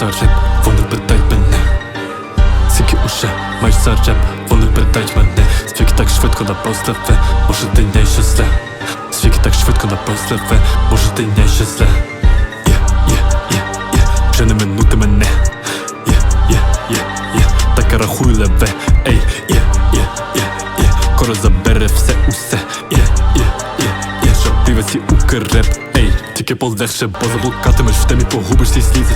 за реп, вони питають мене. Скільки уже маєш за реп, вони питають мене. Скільки так швидко набрав злеве, може ти не зле Скільки так швидко набрав злеве, може ти не зле Є, є, є, є, вже не минути мене. Є, є, є, є, так я рахую леве. Ей, є, є, є, є, коро забере все усе що укреп Ей, тільки полегше, бо заблукатимеш в темі погубиш свій слід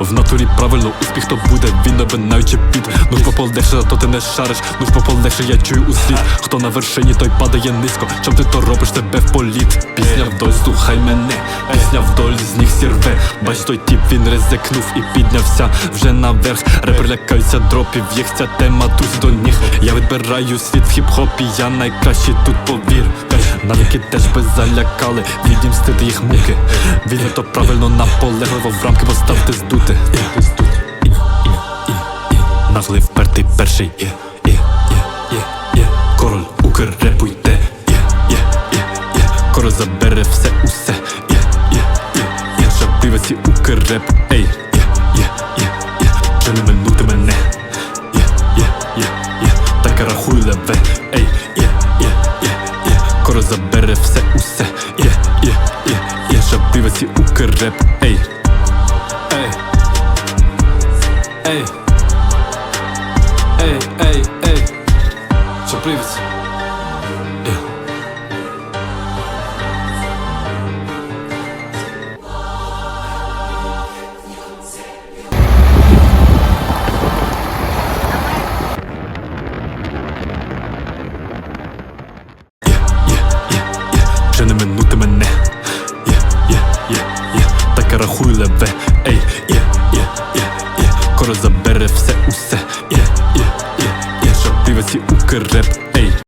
В натурі правильно успіх то буде, він набинаючи під. Ну ж полегше, а то ти не шариш, ну ж полегше, я чую услід Хто на вершині, той падає низько, чом ти то робиш тебе в політ? Пісня вдоль, слухай мене, пісня вдоль з них сірве. Бач той тіп, він ризикнув і піднявся вже наверх. Репер лякаються дропів, їх ця тема тут до ніг. Я відбираю світ в хіп-хопі, я найкращий тут повір Навіки теж би залякали, відімстити їх муки Вільно то правильно наполегливо в рамки поставте здути І, і, і, і, Наглий впертий перший і, і, і, і, і. Король укрепуйте є, є, є, є. Король забере все усе є, є, є, є. Дивиться укреп Ей, є, є, є, є. Вже не минути мене Є, є, є, є. Так я рахую леве Щоб дивиться укреп Ей, ей Ей Ей, ей, ей рахую леве. Ей, є, є, є, є, коро забере все усе